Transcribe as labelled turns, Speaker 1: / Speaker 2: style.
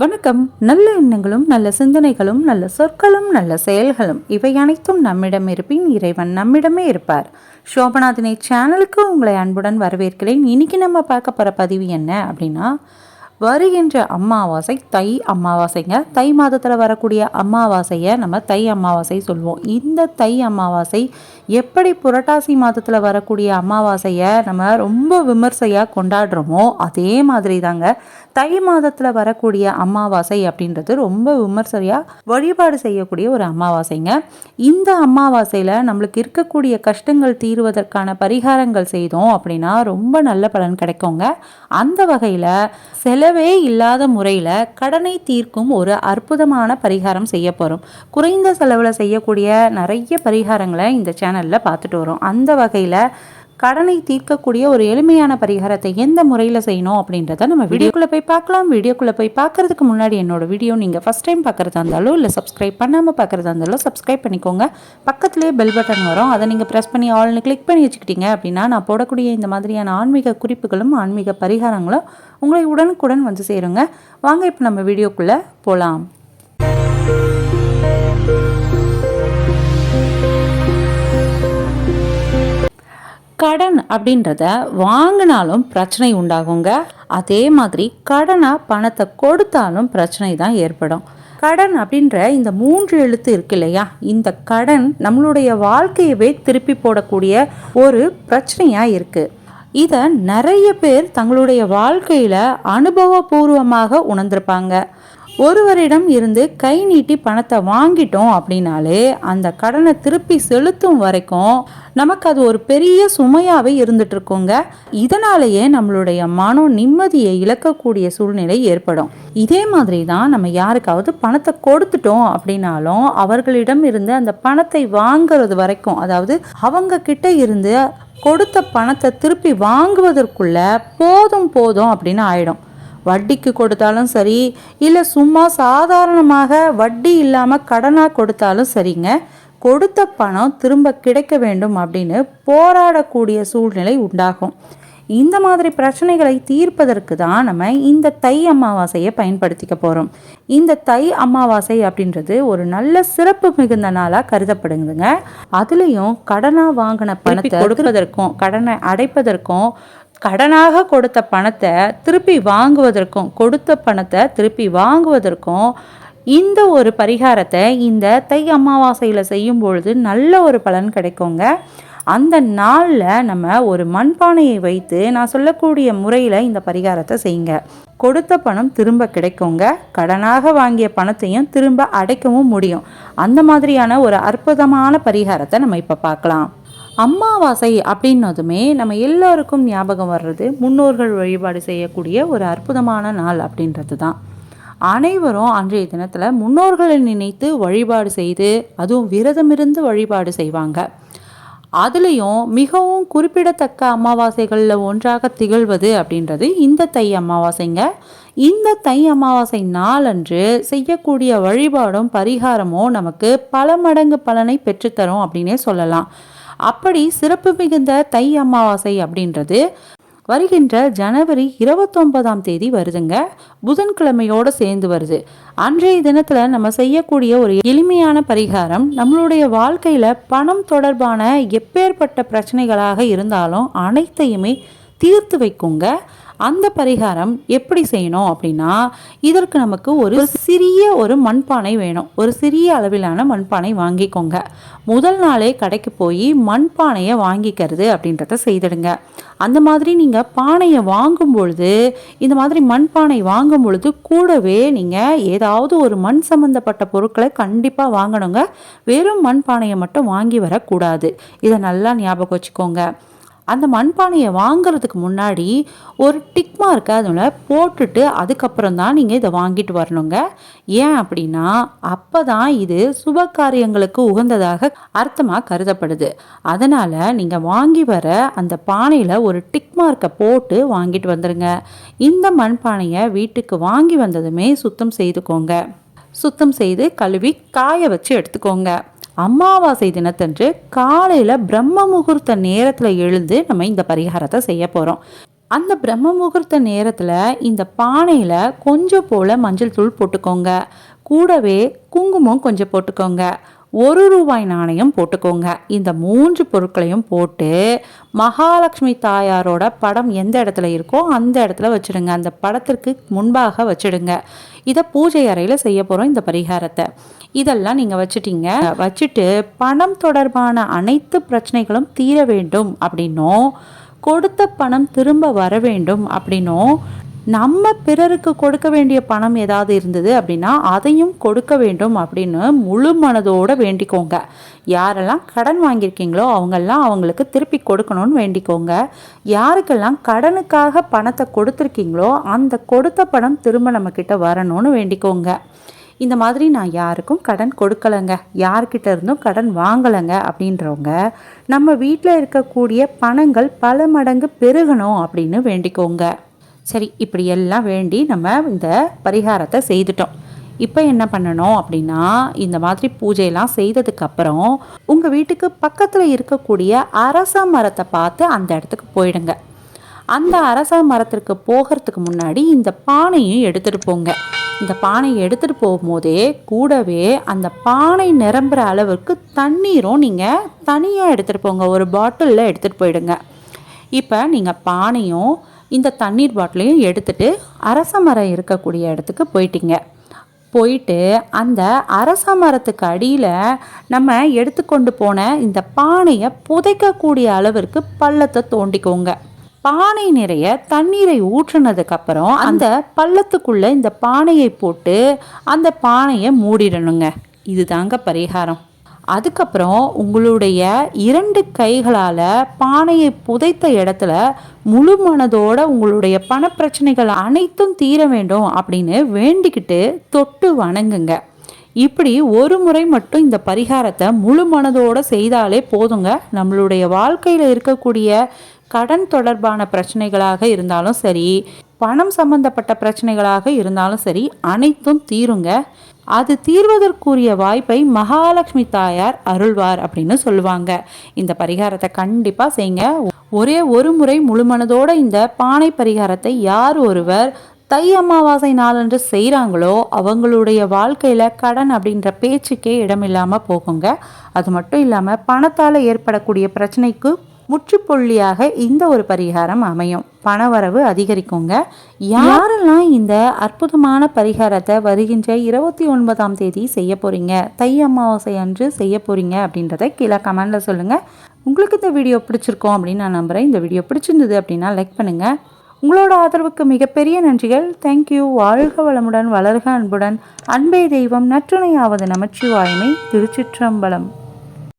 Speaker 1: வணக்கம். நல்ல எண்ணங்களும் நல்ல சிந்தனைகளும் நல்ல சொற்களும் நல்ல செயல்களும் இவை அனைத்தும் நம்மிடம் இருப்பின் இறைவன் நம்மிடமே இருப்பார். சோபநாதினை சேனலுக்கு உங்களை அன்புடன் வரவேற்கிறேன். இன்னைக்கு நம்ம பார்க்க போகிற பதிவு என்ன அப்படின்னா வருகின்ற அமாவாசை தை அமாவாசைங்க. தை மாதத்தில் வரக்கூடிய அமாவாசையை நம்ம தை அமாவாசை சொல்லுவோம் இந்த தை அமாவாசை எப்படி புரட்டாசி மாதத்தில் வரக்கூடிய அமாவாசையை நம்ம ரொம்ப விமர்சையாக கொண்டாடுறோமோ அதே மாதிரி தாங்க தை மாதத்தில் வரக்கூடிய அமாவாசை அப்படின்றது ரொம்ப விமர்சையாக வழிபாடு செய்யக்கூடிய ஒரு அமாவாசைங்க. இந்த அமாவாசையில் நம்மளுக்கு இருக்கக்கூடிய கஷ்டங்கள் தீருவதற்கான பரிகாரங்கள் செய்தோம் அப்படின்னா ரொம்ப நல்ல பலன் கிடைக்குங்க. அந்த வகையில் செலவே இல்லாத முறையில் கடனை தீர்க்கும் ஒரு அற்புதமான பரிகாரம் செய்ய போகிறோம் குறைந்த செலவில் செய்யக்கூடிய நிறைய பரிகாரங்களை இந்த சேனலில் பார்த்துட்டு வரோம். அந்த வகையில் கடனை தீர்க்கக்கூடிய ஒரு எளிமையான பரிகாரத்தை எந்த முறையில் செய்யணும் அப்படின்றத நம்ம வீடியோக்குள்ளே போய் பார்க்கலாம். வீடியோக்குள்ளே போய் பார்க்கறதுக்கு முன்னாடி என்னோட வீடியோ நீங்கள் ஃபஸ்ட் டைம் பார்க்குறதா இருந்தாலும் இல்லை சப்ஸ்கிரைப் பண்ணாமல் பார்க்குறதா இருந்தாலும் சப்ஸ்கிரைப் பண்ணிக்கோங்க. பக்கத்துலேயே பெல் பட்டன் வரும். அதை நீங்கள் ப்ரெஸ் பண்ணி ஆல்னு கிளிக் பண்ணி வச்சுக்கிட்டீங்க அப்படின்னா நான் போடக்கூடிய இந்த மாதிரியான ஆன்மீக குறிப்புகளும் ஆன்மீக பரிகாரங்களும் உங்களை உடனுக்குடன் வந்து சேருங்க. வாங்க இப்போ நம்ம வீடியோக்குள்ளே போகலாம் கடன் அப்படின்றத வாங்கினாலும் பிரச்சனை உண்டாகுங்க. அதே மாதிரி கடனாக பணத்தை கொடுத்தாலும் பிரச்சனை தான் ஏற்படும். கடன் அப்படின்ற இந்த மூன்று எழுத்து இருக்கு இல்லையா? இந்த கடன் நம்மளுடைய வாழ்க்கையவே திருப்பி போடக்கூடிய ஒரு பிரச்சனையாக இருக்குது இதை நிறைய பேர் தங்களுடைய வாழ்க்கையில் அனுபவபூர்வமாக உணர்ந்திருப்பாங்க. ஒருவரிடம் இருந்து கை நீட்டி பணத்தை வாங்கிட்டோம் அப்படின்னாலே அந்த கடனை திருப்பி செலுத்தும் வரைக்கும் நமக்கு அது ஒரு பெரிய சுமையாகவே இருந்துட்டு இருக்கோங்க இதனாலேயே நம்மளுடைய மனம் நிம்மதியை இழக்கக்கூடிய சூழ்நிலை ஏற்படும். இதே மாதிரி தான் நம்ம யாருக்காவது பணத்தை கொடுத்துட்டோம் அப்படின்னாலும் அவர்களிடம் இருந்து அந்த பணத்தை வாங்கிறது வரைக்கும் அதாவது அவங்க கிட்ட இருந்து கொடுத்த பணத்தை திருப்பி வாங்குவதற்குள்ள போதும் போதும் அப்படின்னு ஆயிடும். வட்டிக்கு கொடுத்தாலும் சரி இல்லை சும்மா சாதாரணமாக வட்டி இல்லாமல் கடனாக கொடுத்தாலும் சரிங்க. கொடுத்த பணம் திரும்ப கிடைக்க வேண்டும் அப்படின்னு போராடக்கூடிய சூழ்நிலை உண்டாகும். இந்த மாதிரி பிரச்சனைகளை தீர்ப்பதற்கு தான் நம்ம இந்த தை அமாவாசையை பயன்படுத்திக்க போகிறோம் இந்த தை அமாவாசை அப்படின்றது ஒரு நல்ல சிறப்பு மிகுந்த நாளாக கருதப்படுதுங்க அதுலேயும் கடனாக வாங்கின பணத்தை கொடுப்பதற்கும் கடனை அடைப்பதற்கும் கடனாக கொடுத்த பணத்தை திருப்பி வாங்குவதற்கும் கொடுத்த பணத்தை திருப்பி வாங்குவதற்கும் இந்த ஒரு பரிகாரத்தை இந்த தை அமாவாசையில் செய்யும் பொழுது நல்ல ஒரு பலன் கிடைக்குங்க. அந்த நாளில் நம்ம ஒரு மண்பானையை வைத்து நான் சொல்லக்கூடிய முறையில் இந்த பரிகாரத்தை செய்யுங்க. கொடுத்த பணம் திரும்ப கிடைக்குங்க. கடனாக வாங்கிய பணத்தையும் திரும்ப அடைக்கவும் முடியும். அந்த மாதிரியான ஒரு அற்புதமான பரிகாரத்தை நம்ம இப்போ பார்க்கலாம். அமாவாசை அப்படின்னதுமே நம்ம எல்லோருக்கும் ஞாபகம் வர்றது முன்னோர்கள் வழிபாடு செய்யக்கூடிய ஒரு அற்புதமான நாள் அப்படின்றது தான். அனைவரும் அன்றைய தினத்தில் முன்னோர்களை நினைத்து வழிபாடு செய்து அதுவும் விரதமிருந்து வழிபாடு செய்வாங்க. அதுலேயும் மிகவும் குறிப்பிடத்தக்க அமாவாசைகளில் ஒன்றாக திகழ்வது அப்படின்றது இந்த தை அமாவாசைங்க. இந்த தை அமாவாசை நாளன்று செய்யக்கூடிய வழிபாடும் பரிகாரமும் நமக்கு பல மடங்கு பலனை பெற்றுத்தரும் அப்படின்னே சொல்லலாம். அப்படி சிறப்பு மிகுந்த தை அமாவாசை அப்படின்றது வருகின்ற ஜனவரி இருபத்தொன்பதாம் தேதி வருதுங்க. புதன்கிழமையோடு சேர்ந்து வருது. அன்றைய தினத்தில் நம்ம செய்யக்கூடிய ஒரு எளிமையான பரிகாரம் நம்மளுடைய வாழ்க்கையில் பணம் தொடர்பான எப்பேற்பட்ட பிரச்சனைகளாக இருந்தாலும் அனைத்தையுமே தீர்த்து வைக்குங்க. அந்த பரிகாரம் எப்படி செய்யணும் அப்படின்னா இதற்கு நமக்கு ஒரு சிறிய ஒரு மண்பானை வேணும். ஒரு சிறிய அளவிலான மண்பானை வாங்கிக்கோங்க. முதல் நாளே கடைக்கு போய் மண்பானையை வாங்கிக்கிறது அப்படின்றத செய்திடுங்க. அந்த மாதிரி நீங்கள் பானையை வாங்கும் பொழுது இந்த மாதிரி மண்பானை வாங்கும் பொழுது கூடவே நீங்கள் ஏதாவது ஒரு மண் சம்மந்தப்பட்ட பொருட்களை கண்டிப்பாக வாங்கணுங்க. வெறும் மண்பானையை மட்டும் வாங்கி வரக்கூடாது. இதை நல்லா ஞாபகம் வச்சுக்கோங்க. அந்த மண்பானையை வாங்குறதுக்கு முன்னாடி ஒரு டிக் மார்க்கை அதில் போட்டுட்டு அதுக்கப்புறம் தான் நீங்கள் இதை வாங்கிட்டு வரணுங்க. ஏன் அப்படின்னா அப்போ தான் இது சுப காரியங்களுக்கு உகந்ததாக அர்த்தமாக கருதப்படுது. அதனால் நீங்கள் வாங்கி வர அந்த பானையில் ஒரு டிக் மார்க்கை போட்டு வாங்கிட்டு வந்துடுங்க இந்த மண்பானையை வீட்டுக்கு வாங்கி வந்ததுமே சுத்தம் செய்துக்கோங்க. சுத்தம் செய்து கழுவி காய வச்சு எடுத்துக்கோங்க. அமாவாசை தினத்தன்று காலையில் பிரம்ம முகூர்த்த நேரத்தில் எழுந்து நம்ம இந்த பரிகாரத்தை செய்ய போகிறோம் அந்த பிரம்ம முகூர்த்த நேரத்தில் இந்த பானையில் கொஞ்சம் போல் மஞ்சள் தூள் போட்டுக்கோங்க. கூடவே குங்குமம் கொஞ்சம் போட்டுக்கோங்க. ஒரு ரூபாய் நாணயம் போட்டுக்கோங்க. இந்த மூன்று பொருட்களையும் போட்டு மகாலட்சுமி தாயாரோட படம் எந்த இடத்துல இருக்கோ அந்த இடத்துல வச்சுடுங்க. அந்த படத்திற்கு முன்பாக வச்சுடுங்க. இதை பூஜை அறையில் செய்ய போகிறோம் இந்த பரிகாரத்தை. இதெல்லாம் நீங்கள் வச்சுட்டீங்க. வச்சுட்டு பணம் தொடர்பான அனைத்து பிரச்சனைகளும் தீர வேண்டும் அப்படின்னும் கொடுத்த பணம் திரும்ப வர வேண்டும் அப்படின்னும் நம்ம பிறருக்கு கொடுக்க வேண்டிய பணம் ஏதாவது இருந்தது அப்படின்னா அதையும் கொடுக்க வேண்டும் அப்படின்னு முழு மனதோடு வேண்டிக்கோங்க. யாரெல்லாம் கடன் வாங்கியிருக்கீங்களோ அவங்கெல்லாம் அவங்களுக்கு திருப்பி கொடுக்கணும்னு வேண்டிக்கோங்க. யாருக்கெல்லாம் கடனுக்காக பணத்தை கொடுத்துருக்கீங்களோ அந்த கொடுத்த பணம் திரும்ப நம்மக்கிட்ட வரணும்னு வேண்டிக்கோங்க. இந்த மாதிரி நான் யாருக்கும் கடன் கொடுக்கலைங்க. யார்கிட்ட இருந்தும் கடன் வாங்கலைங்க அப்படின்றவங்க நம்ம வீட்டில் இருக்கக்கூடிய பணங்கள் பல மடங்கு பெருகணும் அப்படின்னு வேண்டிக்கோங்க. சரி இப்படி எல்லாம் வேண்டி நம்ம இந்த பரிகாரத்தை செய்துட்டோம். இப்போ என்ன பண்ணணும் அப்படின்னா இந்த மாதிரி பூஜையெல்லாம் செய்ததுக்கப்புறம் உங்கள் வீட்டுக்கு பக்கத்தில் இருக்கக்கூடிய அரச மரத்தை பார்த்து அந்த இடத்துக்கு போயிடுங்க. அந்த அரச மரத்திற்கு போகிறதுக்கு முன்னாடி இந்த பானையும் எடுத்துகிட்டு போங்க. இந்த பானையை எடுத்துகிட்டு போகும்போதே கூடவே அந்த பானை நிரம்புற அளவுக்கு தண்ணீரும் நீங்கள் தனியாக எடுத்துகிட்டு போங்க. ஒரு பாட்டிலில் எடுத்துகிட்டு போயிடுங்க. இப்போ நீங்கள் பானையும் இந்த தண்ணீர் பாட்டிலையும் எடுத்துகிட்டு அரச மரம் இருக்கக்கூடிய இடத்துக்கு போயிட்டீங்க. போயிட்டு அந்த அரச மரத்துக்கு அடியில் நம்ம எடுத்துக்கொண்டு போன இந்த பானையை புதைக்கக்கூடிய அளவிற்கு பள்ளத்தை தோண்டிக்கோங்க. பானை நிறைய தண்ணீரை ஊற்றுனதுக்கப்புறம் அந்த பள்ளத்துக்குள்ளே இந்த பானையை போட்டு அந்த பானையை மூடிடணுங்க. இதுதாங்க பரிகாரம். அதுக்கப்புறம் உங்களுடைய இரண்டு கைகளால் பானையை புதைத்த இடத்துல முழு மனதோட உங்களுடைய பணப்பிரச்சனைகள் அனைத்தும் தீர வேண்டும் அப்படின்னு வேண்டிக்கிட்டு தொட்டு வணங்குங்க. இப்படி ஒரு முறை மட்டும் இந்த பரிகாரத்தை முழு மனதோடு செய்தாலே போதுங்க. நம்மளுடைய வாழ்க்கையில் இருக்கக்கூடிய கடன் தொடர்பான பிரச்சனைகளாக இருந்தாலும் சரி பணம் சம்பந்தப்பட்ட பிரச்சனைகளாக இருந்தாலும் சரி அனைத்தும் தீருங்க. அது தீர்வதற்குரிய வாய்ப்பை மகாலட்சுமி தாயார் அருள்வார் அப்படின்னு சொல்லுவாங்க. இந்த பரிகாரத்தை கண்டிப்பாக செய்யுங்க. ஒரே ஒரு முறை முழுமனதோட இந்த பானை பரிகாரத்தை யார் ஒருவர் தை அமாவாசை நாளன்று செய்கிறாங்களோ அவங்களுடைய வாழ்க்கையில் கடன் அப்படின்ற பேச்சுக்கே இடமில்லாமல் போகுங்க. அது மட்டும் இல்லாமல் பணத்தால் ஏற்படக்கூடிய பிரச்சனைக்கு முற்றுப்புள்ளியாக இந்த ஒரு பரிகாரம் அமையும். பணவரவு அதிகரிக்குங்க. யாரெல்லாம் இந்த அற்புதமான பரிகாரத்தை வருகின்ற இருபத்தி ஒன்பதாம் தேதி செய்ய போகிறீங்க தை அமாவாசை அன்று செய்ய போகிறீங்க அப்படின்றத கீழே கமெண்டில் சொல்லுங்கள் உங்களுக்கு இந்த வீடியோ பிடிச்சிருக்கோம் அப்படின்னு நான் நம்புகிறேன் இந்த வீடியோ பிடிச்சிருந்தது அப்படின்னா லைக் பண்ணுங்கள் உங்களோட ஆதரவுக்கு மிகப்பெரிய நன்றிகள். தேங்க்யூ வாழ்க வளமுடன் வளர்க அன்புடன். அன்பே தெய்வம் நற்றுணையாவது நமச்சிவாய்மை. திருச்சிற்றம்பலம்.